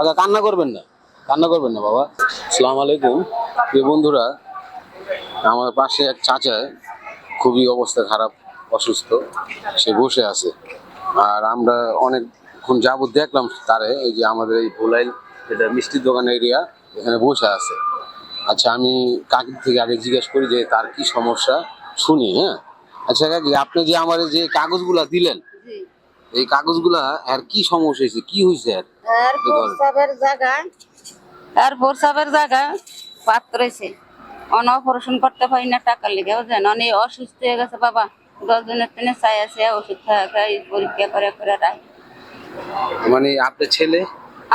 আচ্ছা কান্না করবেন না। কান্না করবেন না বাবা। আসসালামু আলাইকুম। প্রিয় বন্ধুরা আমার পাশে এক চাচা খুবই অবস্থা খারাপ অসুস্থ। সে বসে আছে। আর আমরা অনেকক্ষণ যাবত দেখলাম তারে এই যে আমাদের এই ভোলাইল এটা মিষ্টির দোকান এরিয়া এখানে বসে আছে। আচ্ছা আমি কাকির থেকে আগে জিজ্ঞেস করি যে তার কি সমস্যা? শুনি হ্যাঁ? আচ্ছা কাকি আপনি যে আমার এই যে কাগজগুলা দিলেন এই কাগজগুলা আর কি সমস্যা হয়েছে? কি হয়েছে আর? আর প্রস্রাবের জায়গায় আর প্রস্রাবের জায়গায় পাত্র রয়েছে। অন অপারেশন করতে পারি না টাকা লেগে বুঝলেন? অনেক অসুস্থ হয়ে গেছে বাবা চাই আছে ওষুধ খাই পরীক্ষা করে করে রাখি মানে আপনার ছেলে?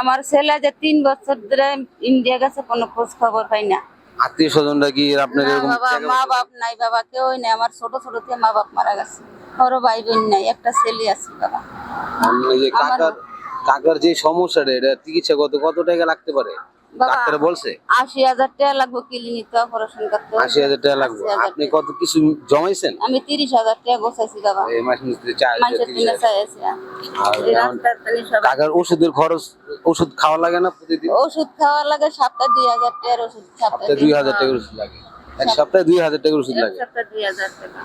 আমার ছেলে যে তিন বছর ধরে ইন্ডিয়া গেছে কোনো খোঁজ খবর পাই না। আত্মীয় স্বজনরা কি আপনার এরকম মা বাপ নাই বাবা কেউই নাই। আমার ছোট ছোট থেকে মা বাপ মারা গেছে। বড় ভাই বোন নাই একটা ছেলে আছে বাবা। যে কাকার যে সমস্যাটা এটা চিকিৎসা কত কত টাকা লাগতে পারে? ডাক্তার বলছে? আশি হাজার টাকা লাগবে ক্লিনিকে অপারেশন করতে। আশি হাজার টাকা লাগবে। আপনি কত কিছু জমাইছেন? আমি তিরিশ হাজার টাকা গোছাইছি বাবা। এই মাস মিস্ত্রি চার হাজার, মানুষের তিরিশ দিনে হাজার। চাইছি আর এই এখন রাস্তার পানি সবাই কাকার ওষুধের খরচ ওষুধ খাওয়া লাগে না প্রতিদিন? ওষুধ খাওয়া লাগে সপ্তাহে দুই হাজার টাকার ওষুধ সপ্তাহে সপ্তাহে দুই হাজার টাকার ওষুধ লাগে। এক সপ্তাহে দুই হাজার টাকার ওষুধ এক লাগে। সপ্তাহে দুই হাজার টাকা।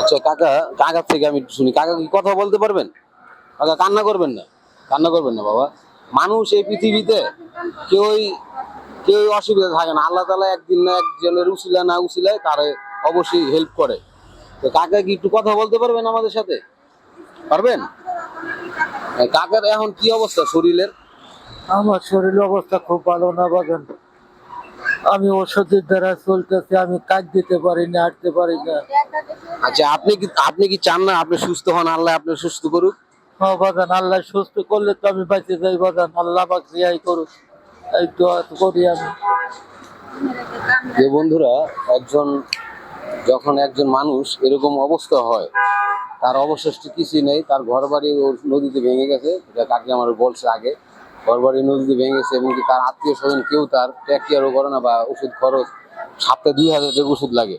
আচ্ছা কাকা কাকার থেকে আমি শুনি। কাকা কি কথা বলতে পারবেন? কাকা কান্না করবেন না? কান্না করবেন না বাবা। মানুষ এই পৃথিবীতে কেউই কেউ অসুবিধা থাকে না। আল্লাহ তালা একদিন না একজনের উসিলা না উসিলায় তারে অবশ্যই হেল্প করে। তো কাকা কি একটু কথা বলতে পারবেন আমাদের সাথে? পারবেন? কাকার এখন কি অবস্থা শরীরের? আমার শরীর অবস্থা খুব ভালো না বাগান আমি ওষুধের দ্বারা চলতেছি আমি কাজ দিতে পারি না হাঁটতে পারি না আচ্ছা আপনি কি আপনি কি চান না আপনি সুস্থ হন? আল্লাহ আপনি সুস্থ করুক। হ্যাঁ বাগান আল্লাহ সুস্থ করলে তো আমি বাঁচে যাই বাগান আল্লাহ রিয়াই করুক। এই দোয়া করি আমি। যে বন্ধুরা, একজন, যখন একজন মানুষ এরকম অবস্থা হয়, তার অবশিষ্ট কিছুই নেই, তার ঘর বাড়ি নদীতে ভেঙে গেছে এটা কাকে আমার বলছে আগে ঘর বাড়ি নদীতে ভেঙে গেছে এবং তার আত্মীয় স্বজন, কেউ তার কেয়ারও করে না বা ওষুধ খরচ, সপ্তাহে দুই হাজার টাকা ওষুধ লাগে।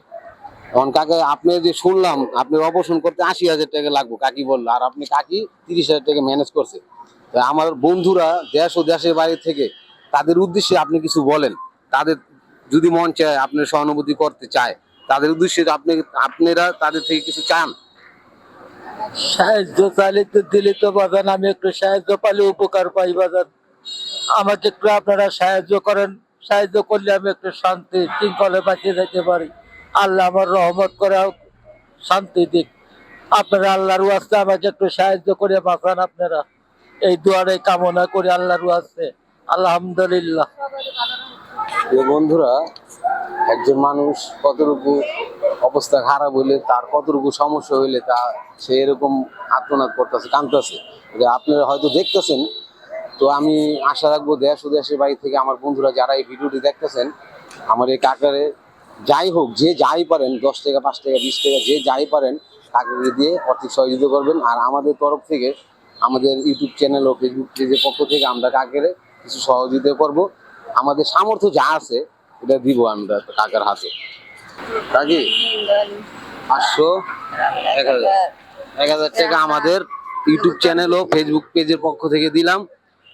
তখন কাকে আপনি যে শুনলাম, আপনি অপারেশন করতে আশি হাজার টাকা লাগবে, কাকি বলল, আর আপনি কাকি তিরিশ হাজার টাকা ম্যানেজ করছে। আমার বন্ধুরা দেশ ও দেশের বাইরে থেকে, তাদের উদ্দেশ্যে আপনি কিছু বলেন। তাদের যদি মন চায় আপনার সহানুভূতি করতে চায়, তাদের উদ্দেশ্যে আপনি, আপনারা তাদের থেকে কিছু চান? সাহায্য চাইলে তো দিলে তো বাগান আমি একটু সাহায্য পাইলে উপকার পাই বাগান আমাকে একটু আপনারা সাহায্য করেন, সাহায্য করলে আমি একটু শান্তি, শৃঙ্খলে বাঁচিয়ে যেতে পারি। আল্লাহ আমার রহমত করে শান্তি দিক। আপনারা আল্লাহর ওয়াস্তে আমাকে একটু সাহায্য করে বাঁচান আপনারা। এই দুয়ারে কামনা করি আল্লাহর ওয়াস্তে। আলহামদুলিল্লাহ। বন্ধুরা, একজন মানুষ কতটুকু অবস্থা খারাপ হইলে, তার কতটুকু সমস্যা হইলে, তা সে এরকম আত্মনাদ করতেছে, কাঁদতেছে। আপনারা হয়তো দেখতেছেন, তো আমি আশা রাখব দেশ ও দেশের বাড়ি থেকে আমার বন্ধুরা যারা এই ভিডিওটি দেখতেছেন, আমার এই কাকারে যাই হোক, যে যাই পারেন, দশ টাকা, পাঁচ টাকা, বিশ টাকা, যে যাই পারেন, তাকে দিয়ে আর্থিক সহযোগিতা করবেন। আর আমাদের তরফ থেকে, আমাদের ইউটিউব চ্যানেল ও ফেসবুক পেজের পক্ষ থেকে আমরা কাকেরে কিছু সহযোগিতা করব। আমাদের সামর্থ্য যা আছে, এটা দিব আমরা কাকার হাতে। কাকি, পাঁচশো এক হাজার। এক হাজার টাকা আমাদের ইউটিউব চ্যানেল ও ফেসবুক পেজের পক্ষ থেকে দিলাম।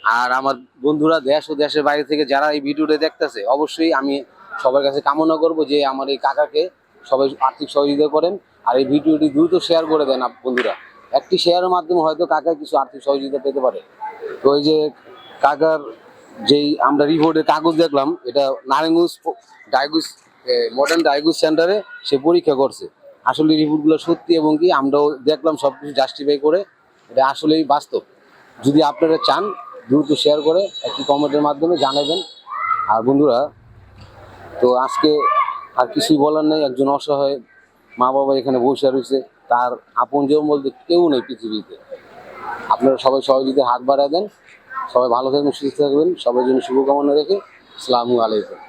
আর আমার বন্ধুরা দেশ ও দেশের বাইরে থেকে যারা এই ভিডিওটা দেখতেছে, অবশ্যই আমি সবার কাছে কামনা করব যে আমার এই কাকাকে সবাই আর্থিক সহযোগিতা করেন আর এই ভিডিওটি দ্রুত শেয়ার করে দেন বন্ধুরা। একটি শেয়ারের মাধ্যমে হয়তো কাকা কিছু আর্থিক সহযোগিতা পেতে পারে। তো ওই যে কাকার যেই আমরা রিপোর্টের কাগজ দেখলাম, এটা নারায়ণগঞ্জ ডায়াগনোস মডার্ন ডায়াগনোস সেন্টারে সে পরীক্ষা করছে। আসলে রিপোর্টগুলো সত্যি এবং কি আমরাও দেখলাম সব কিছু জাস্টিফাই করে, এটা আসলেই বাস্তব। যদি আপনারা চান, দ্রুত শেয়ার করে একটি কমেন্টের মাধ্যমে জানাবেন। আর বন্ধুরা তো আজকে আর কিছুই বলার নেই, একজন অসহায় মা বাবা এখানে বসে রয়েছে, তার আপন যেও বলতে কেউ নেই পৃথিবীতে। আপনারা সবাই সহযোগিতা হাত বাড়ায় দেন, সবাই ভালো থাকবেন, সুস্থ থাকবেন সবার জন্য শুভকামনা রেখে আসসালামু আলাইকুম।